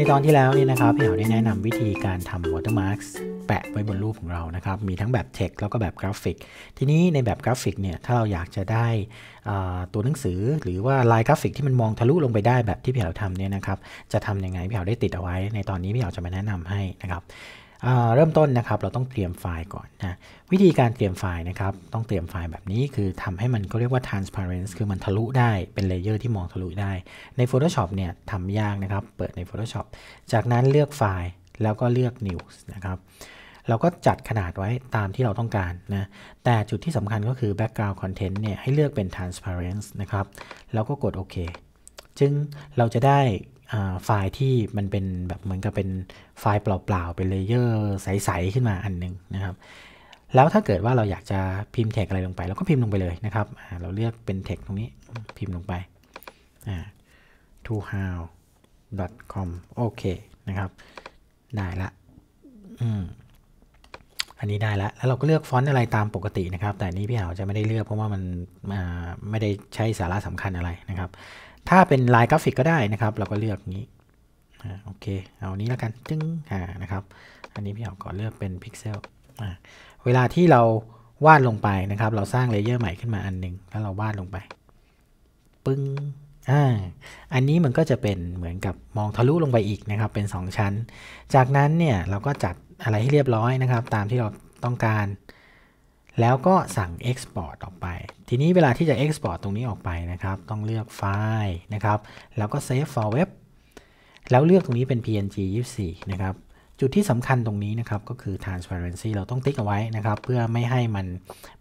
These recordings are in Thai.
ในตอนที่แล้วนี่นะครับพี่เหาได้แนะนำวิธีการทำ watermarks แปะไว้บนรูปของเรานะครับ มีทั้งแบบเท็กแล้วก็แบบกราฟิก ทีนี้ในแบบกราฟิกเนี่ย ถ้าเราอยากจะได้ตัวหนังสือหรือว่าลายกราฟิกที่มันมองทะลุลงไปได้แบบที่พี่เหาทำเนี่ยนะครับ จะทำยังไงพี่เหาได้ติดเอาไว้ ในตอนนี้พี่เหาจะมาแนะนำให้นะครับ เริ่มต้นนะครับเราต้องเตรียมไฟล์ก่อนนะวิธีการเตรียมไฟล์นะครับต้องเตรียมไฟล์แบบนี้คือทำให้มันก็เรียกว่า transparent คือมันทะลุได้เป็นเลเยอร์ที่มองทะลุได้ ใน Photoshop เนี่ยทำยากนะครับเปิดใน Photoshop จากนั้นเลือกไฟล์แล้วก็เลือก new นะครับเราก็จัดขนาดไว้ตามที่เราต้องการนะแต่จุดที่สำคัญก็คือ background content เนี่ยให้เลือกเป็น transparent นะครับแล้วก็กดโอเคจึงเราจะได้ ไฟล์ที่มันเป็นแบบเหมือนกับเป็นไฟล์เปล่าๆ เป็นเลเยอร์ใสๆ ขึ้นมาอันนึงนะครับ แล้วถ้าเกิดว่าเราอยากจะพิมพ์แท็กอะไรลงไป เราก็พิมพ์ลงไปเลยนะครับ เราเลือกเป็นแท็กตรงนี้พิมพ์ลงไป to how com โอเคนะครับ ได้ละอืมอันนี้ได้แล้วแล้วเราก็เลือกฟอนต์อะไรตามปกตินะครับ แต่นี้พี่หาวจะไม่ได้เลือกเพราะว่ามันไม่ได้ใช้สาระสำคัญอะไรนะครับ ถ้าเป็นลายกราฟิกก็ได้นะครับ เราก็เลือกนี้โอเค เอานี้แล้วกันจึ้งอ่านะครับ อันนี้พี่เอาก่อนเลือกเป็นพิกเซลเวลาที่เราวาดลงไปนะครับ เราสร้างเลเยอร์ใหม่ขึ้นมาอันหนึ่งแล้วเราวาดลงไป ปึ้งอ่าอันนี้มันก็จะเป็นเหมือนกับมองทะลุลงไปอีกนะครับ เป็น 2 ชั้น จากนั้นเนี่ยเราก็จัดอะไรให้เรียบร้อยนะครับ ตามที่เราต้องการ แล้วก็สั่ง Export ออกไป ทีนี้เวลาที่จะ Export ตรงนี้ออกไปนะครับ ต้องเลือกไฟล์นะครับ แล้วก็ Save for Web แล้วเลือกตรงนี้เป็น PNG 24 นะครับ จุดที่สำคัญตรงนี้นะครับ ก็คือ Transparency เราต้องติ๊กเอาไว้นะครับ เพื่อไม่ให้มัน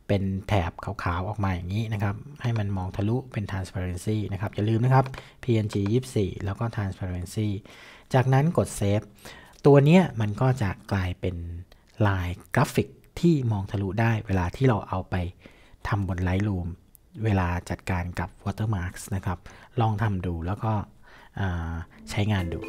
เป็นแถบขาวๆ ออกมาอย่างนี้นะครับ ให้มันมองทะลุเป็น Transparency นะครับ อย่าลืมนะครับ PNG 24 แล้วก็ Transparency จากนั้นกด Save ตัวนี้มันก็จะกลายเป็นลายกราฟิก ที่มองทะลุได้เวลาที่เราเอาไปทำบน Lightroom เวลาจัดการกับ Watermarks นะครับ ลองทำดูแล้วก็ใช้งานดู